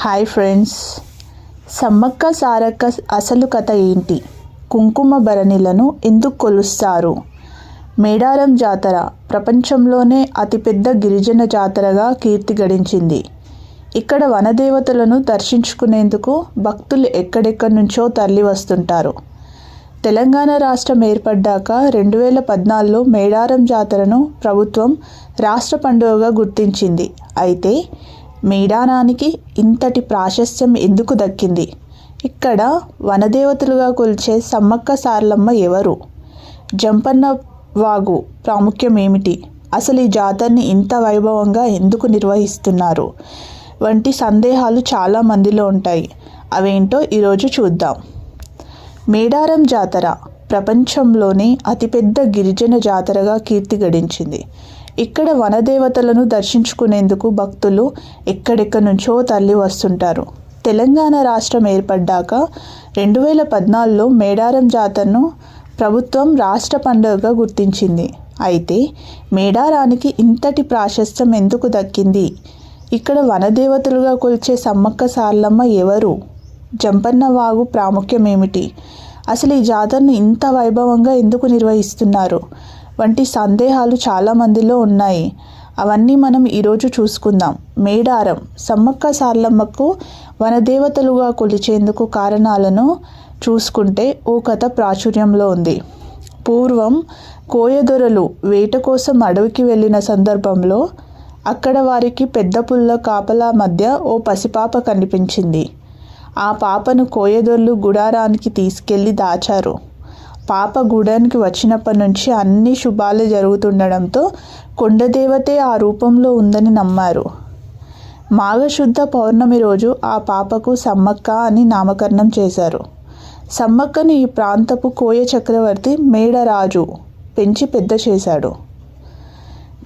Hi friends. Sammakka Sarakka అసలు కథ ఏంటి? కుంకుమ భరణిలను ఎందుకు కొలుస్తారు? మేడారం జాతర ప్రపంచంలోనే అతిపెద్ద గిరిజన జాతరగా కీర్తి గడించింది. ఇక్కడ వనదేవతలను దర్శించుకునేందుకు భక్తులు ఎక్కడెక్కడి నుంచో తరలి వస్తుంటారు. తెలంగాణ రాష్ట్రం ఏర్పడ్డాక రెండు వేల పద్నాలుగులో మేడారం జాతరను ప్రభుత్వం రాష్ట్ర పండుగగా గుర్తించింది. అయితే మేడారానికి ఇంతటి ప్రాశస్త్యం ఎందుకు దక్కింది? ఇక్కడ వనదేవతలుగా కొలిచే సమ్మక్క సారలమ్మ ఎవరు? జంపన్న వాగు ప్రాముఖ్యం ఏమిటి అసలు ఈ జాతరని ఇంత వైభవంగా ఎందుకు నిర్వహిస్తున్నారు? వంటి సందేహాలు చాలా మందిలో ఉంటాయి. అవేంటో ఈరోజు చూద్దాం. మేడారం జాతర ప్రపంచంలోనే అతిపెద్ద గిరిజన జాతరగా కీర్తి గడించింది. ఇక్కడ వనదేవతలను దర్శించుకునేందుకు భక్తులు ఎక్కడెక్కడి నుంచో తరలి వస్తుంటారు. తెలంగాణ రాష్ట్రం ఏర్పడ్డాక రెండు వేల పద్నాలుగులో మేడారం జాతరను ప్రభుత్వం రాష్ట్ర పండుగగా గుర్తించింది. అయితే మేడారానికి ఇంతటి ప్రాశస్త్యం ఎందుకు దక్కింది? ఇక్కడ వనదేవతలుగా కొలిచే సమ్మక్క సార్లమ్మ ఎవరు? జంపన్నవాగు ప్రాముఖ్యం ఏమిటి అసలు ఈ జాతరను ఇంత వైభవంగా ఎందుకు నిర్వహిస్తున్నారు? వంటి సందేహాలు చాలా మందిలో ఉన్నాయి. అవన్నీ మనం ఈరోజు చూసుకుందాం. మేడారం. సమ్మక్క సార్లమ్మకు వనదేవతలుగా కొలిచేందుకు కారణాలను చూసుకుంటే ఓ కథ ప్రాచుర్యంలో ఉంది. పూర్వం కోయదొరలు వేట కోసం అడవికి వెళ్ళిన సందర్భంలో అక్కడ వారికి పెద్ద పుల్ల కాపలా మధ్య ఓ పసిపాప కనిపించింది. ఆ పాపను కోయదొరలు గుడారానికి తీసుకెళ్ళి దాచారు. పాప గూడానికి వచ్చినప్పటి నుంచి అన్ని శుభాలు జరుగుతుండడంతో కొండదేవతే ఆ రూపంలో ఉందని నమ్మారు. మాఘశుద్ధ పౌర్ణమి రోజు ఆ పాపకు సమ్మక్క అని నామకరణం చేశారు. సమ్మక్కను ఈ ప్రాంతపు కోయ చక్రవర్తి మేడరాజు పెంచి పెద్ద చేశాడు.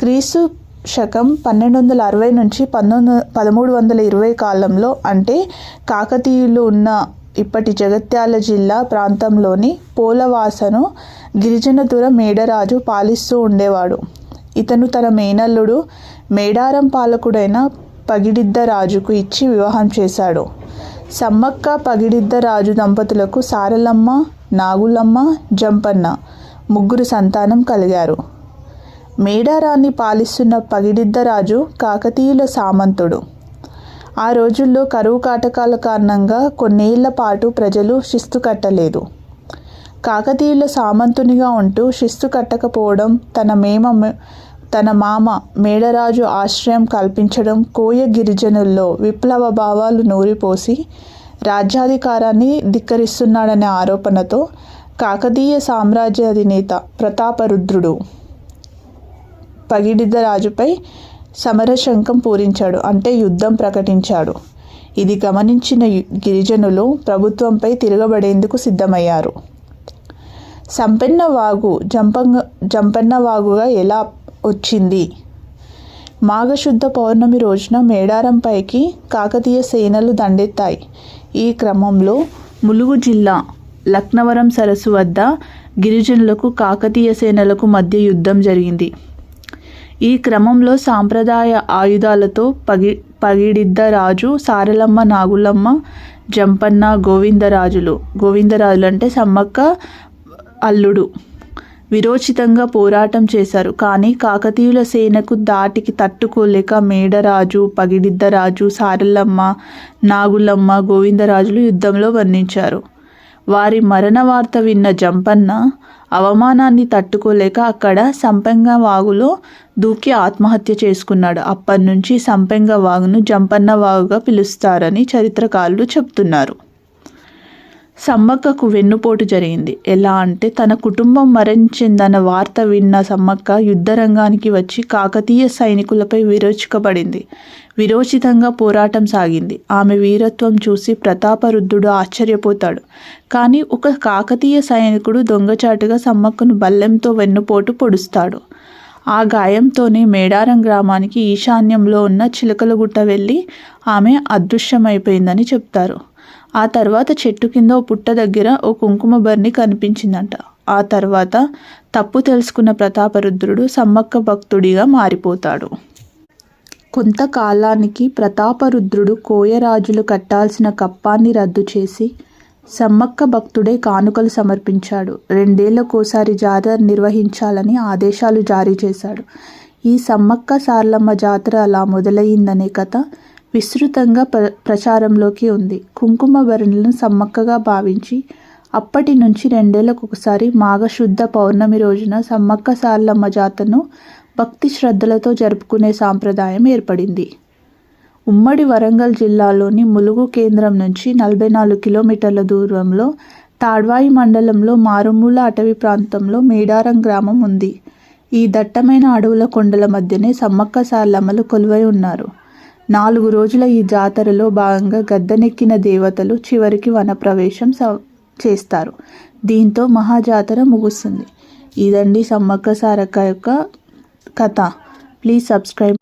క్రీస్తు శకం పన్నెండు వందల అరవై నుంచి పంతొమ్మిది పదమూడు వందల ఇరవై కాలంలో అంటే కాకతీయులు ఉన్న ఇప్పటి జగత్యాల జిల్లా ప్రాంతంలోని పోలవాసను గిరిజనతుర మేడరాజు పాలిస్తూ ఉండేవాడు. ఇతను తన మేనల్లుడు మేడారం పాలకుడైన పగిడిద్ద రాజుకు ఇచ్చి వివాహం చేశాడు. సమ్మక్క పగిడిద్ద రాజు దంపతులకు సారలమ్మ నాగులమ్మ జంపన్న ముగ్గురు సంతానం కలిగారు. మేడారాన్ని పాలిస్తున్న పగిడిద్దరాజు కాకతీయుల సామంతుడు. ఆ రోజుల్లో కరువు కాటకాల కారణంగా కొన్నేళ్ళ పాటు ప్రజలు శిస్తు కట్టలేదు. కాకతీయుల సామంతునిగా ఉంటూ శిస్తు కట్టకపోవడం తన మేమ తన మామ మేడరాజు ఆశ్రయం కల్పించడం కోయ గిరిజనుల్లో విప్లవ భావాలు నూరిపోసి రాజ్యాధికారాన్ని ధిక్కరిస్తున్నాడనే ఆరోపణతో కాకతీయ సామ్రాజ్య అధినేత ప్రతాపరుద్రుడు పగిడిద్ద రాజుపై సమరశంఖం పూరించాడు అంటే యుద్ధం ప్రకటించాడు. ఇది గమనించిన గిరిజనులు ప్రభుత్వంపై తిరగబడేందుకు సిద్ధమయ్యారు. సంపెన్న వాగు జంపంగ జంపన్న వాగుగా ఎలా వచ్చింది? మాఘశుద్ధ పౌర్ణమి రోజున మేడారంపైకి కాకతీయ సేనలు దండెత్తాయి. ఈ క్రమంలో ములుగు జిల్లా లక్నవరం సరస్సు వద్ద గిరిజనులకు కాకతీయ సేనలకు మధ్య యుద్ధం జరిగింది. ఈ క్రమంలో సాంప్రదాయ ఆయుధాలతో పగి పగిడిద్ద రాజు సారలమ్మ నాగులమ్మ జంపన్న గోవిందరాజులు. గోవిందరాజులు అంటే సమ్మక్క అల్లుడు. విరోచితంగా పోరాటం చేశారు. కానీ కాకతీయుల సేనకు దాటికి తట్టుకోలేక మేడరాజు పగిడిద్దరాజు సారలమ్మ నాగులమ్మ గోవిందరాజులు యుద్ధంలో వర్ణించారు వారి మరణ వార్త విన్న జంపన్న అవమానాన్ని తట్టుకోలేక అక్కడ సంపెంగ వాగులో దూకి ఆత్మహత్య చేసుకున్నాడు. అప్పటి నుంచి సంపెంగ వాగును జంపన్న వాగుగా పిలుస్తారని చరిత్రకారులు చెప్తున్నారు సమ్మక్కకు వెన్నుపోటు జరిగింది. ఎలా అంటే తన కుటుంబం మరణించిందన్న వార్త విన్న సమ్మక్క యుద్ధరంగానికి వచ్చి కాకతీయ సైనికులపై విరోచికబడింది విరోచితంగా పోరాటం సాగింది. ఆమె వీరత్వం చూసి ప్రతాపరుద్ధుడు ఆశ్చర్యపోతాడు. కానీ ఒక కాకతీయ సైనికుడు దొంగచాటుగా సమ్మక్కను బల్లెంతో వెన్నుపోటు పొడుస్తాడు. ఆ గాయంతోనే మేడారం గ్రామానికి ఈశాన్యంలో ఉన్న చిలకలగుట్ట వెళ్ళి ఆమె అదృశ్యమైపోయిందని చెప్తారు. ఆ తర్వాత చెట్టు కింద ఓ పుట్ట దగ్గర ఓ కుంకుమ బర్ని కనిపించిందంట. ఆ తర్వాత తప్పు తెలుసుకున్న ప్రతాపరుద్రుడు సమ్మక్క భక్తుడిగా మారిపోతాడు. కొంతకాలానికి ప్రతాపరుద్రుడు కోయరాజులు కట్టాల్సిన కప్పాన్ని రద్దు చేసి సమ్మక్క భక్తుడే కానుకలు సమర్పించాడు. రెండేళ్ళకోసారి జాతర నిర్వహించాలని ఆదేశాలు జారీ చేశాడు. ఈ సమ్మక్క సార్లమ్మ జాతర అలా మొదలయ్యిందనే కథ విస్తృతంగా ప్ర ప్రచారంలోకి ఉంది. కుంకుమ భరణులను సమ్మక్కగా భావించి అప్పటి నుంచి రెండేళ్ళకు ఒకసారి మాఘశుద్ధ పౌర్ణమి రోజున సమ్మక్క సార్లమ్మ జాతను భక్తి శ్రద్ధలతో జరుపుకునే సాంప్రదాయం ఏర్పడింది. ఉమ్మడి వరంగల్ జిల్లాలోని ములుగు కేంద్రం నుంచి నలభై నాలుగు కిలోమీటర్ల దూరంలో తాడ్వాయి మండలంలో మారుమూల అటవీ ప్రాంతంలో మేడారం గ్రామం ఉంది. ఈ దట్టమైన అడవుల కొండల మధ్యనే సమ్మక్క సార్లమ్మలు కొలువై ఉన్నారు. నాలుగు రోజుల ఈ జాతరలో భాగంగా గద్దెనెక్కిన దేవతలు చివరికి వనప్రవేశం స చేస్తారు. దీంతో మహాజాతర ముగుస్తుంది. ఇదండి సమ్మక్క సారక్క యొక్క కథ. Please subscribe